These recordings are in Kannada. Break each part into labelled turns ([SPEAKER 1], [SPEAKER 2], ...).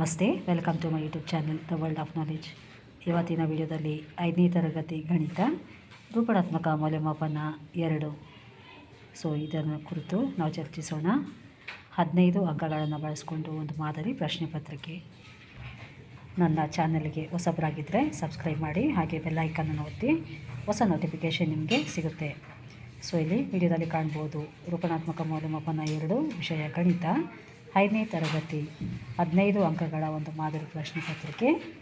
[SPEAKER 1] ನಮಸ್ತೆ, welcome to my YouTube channel, the world of knowledge ಇವತ್ತಿನ ವಿಡಿಯೋದಲ್ಲಿ ಐದನೇ ತರಗತಿ ಗಣಿತ ರೂಪಣಾತ್ಮಕ ಮೌಲ್ಯಮಾಪನ ಎರಡು. ಸೊ ಇದನ್ನು ಕುರಿತು ನಾವು ಚರ್ಚಿಸೋಣ. ಹದಿನೈದು ಅಂಕಗಳನ್ನು ಬಳಸಿಕೊಂಡು ಒಂದು ಮಾದರಿ ಪ್ರಶ್ನೆ ಪತ್ರಿಕೆ. ನನ್ನ ಚಾನಲ್ಗೆ ಹೊಸಬರಾಗಿದ್ದರೆ ಸಬ್ಸ್ಕ್ರೈಬ್ ಮಾಡಿ, ಹಾಗೆ ಬೆಲ್ ಐಕನ್ನನ್ನು ಒತ್ತಿ, ಹೊಸ ನೋಟಿಫಿಕೇಷನ್ ನಿಮಗೆ ಸಿಗುತ್ತೆ. ಸೊ ಇಲ್ಲಿ ವಿಡಿಯೋದಲ್ಲಿ ಕಾಣ್ಬೋದು ರೂಪಣಾತ್ಮಕ ಮೌಲ್ಯಮಾಪನ ಎರಡು, ವಿಷಯ ಗಣಿತ. ಐದನೇ ತರಗತಿ ಹದಿನೈದು ಅಂಕಗಳ ಒಂದು ಮಾದರಿ ಪ್ರಶ್ನೆ ಪತ್ರಿಕೆ.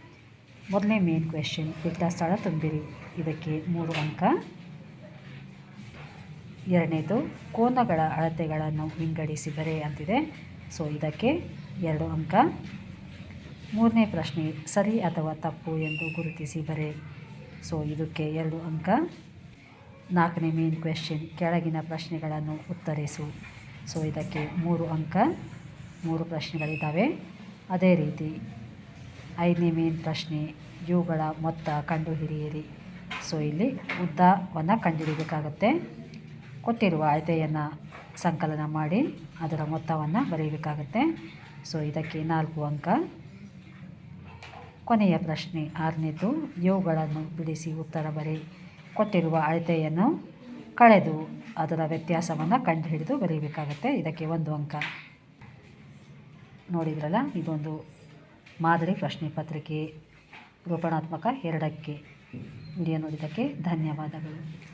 [SPEAKER 1] ಮೊದಲನೇ ಮೇನ್ ಕ್ವೆಶನ್ ಇಟ್ಟ ಸ್ಥಳ ತುಂಬಿರಿ. ಇದಕ್ಕೆ ಮೂರು ಅಂಕ. ಎರಡನೇದು, ಕೋನಗಳ ಅಳತೆಗಳನ್ನು ವಿಂಗಡಿಸಿ ಬರೆ ಅಂತಿದೆ. ಸೊ ಇದಕ್ಕೆ ಎರಡು ಅಂಕ. ಮೂರನೇ ಪ್ರಶ್ನೆ, ಸರಿ ಅಥವಾ ತಪ್ಪು ಎಂದು ಗುರುತಿಸಿ ಬರೆ ಸೊ ಇದಕ್ಕೆ ಎರಡು ಅಂಕ. ನಾಲ್ಕನೇ ಮೇನ್ ಕ್ವೆಶ್ಚನ್ ಕೆಳಗಿನ ಪ್ರಶ್ನೆಗಳನ್ನು ಉತ್ತರಿಸು. ಸೊ ಇದಕ್ಕೆ ಮೂರು ಅಂಕ. ಮೂರು ಪ್ರಶ್ನೆಗಳಿದ್ದಾವೆ. ಅದೇ ರೀತಿ ಐದನೇ ಮೇನ್ ಪ್ರಶ್ನೆ, ಇವುಗಳ ಮೊತ್ತ ಕಂಡುಹಿಡಿಯಿರಿ ಸೊ ಇಲ್ಲಿ ಉದ್ದವನ್ನು ಕಂಡುಹಿಡಿಯಬೇಕಾಗುತ್ತೆ ಕೊಟ್ಟಿರುವ ಅಳತೆಯನ್ನು ಸಂಕಲನ ಮಾಡಿ, ಅದರ ಮೊತ್ತವನ್ನು ಬರೆಯಬೇಕಾಗುತ್ತೆ. ಸೊ ಇದಕ್ಕೆ ನಾಲ್ಕು ಅಂಕ. ಕೊನೆಯ ಪ್ರಶ್ನೆ, ಆರನೇದು, ಇವುಗಳನ್ನು ಬಿಡಿಸಿ ಉತ್ತರ ಬರೆ. ಕೊಟ್ಟಿರುವ ಅಳತೆಯನ್ನು ಕಳೆದು ಅದರ ವ್ಯತ್ಯಾಸವನ್ನು ಕಂಡುಹಿಡಿದು ಬರೆಯಬೇಕಾಗುತ್ತೆ. ಇದಕ್ಕೆ ಒಂದು ಅಂಕ. ನೋಡಿದ್ರಲ್ಲ ಇದೊಂದು ಮಾದರಿ ಪ್ರಶ್ನೆ ಪತ್ರಿಕೆ ರೂಪಣಾತ್ಮಕ ಎರಡಕ್ಕೆ ಇಂಡಿಯಾ ನೋಡಿದ್ದಕ್ಕೆ ಧನ್ಯವಾದಗಳು.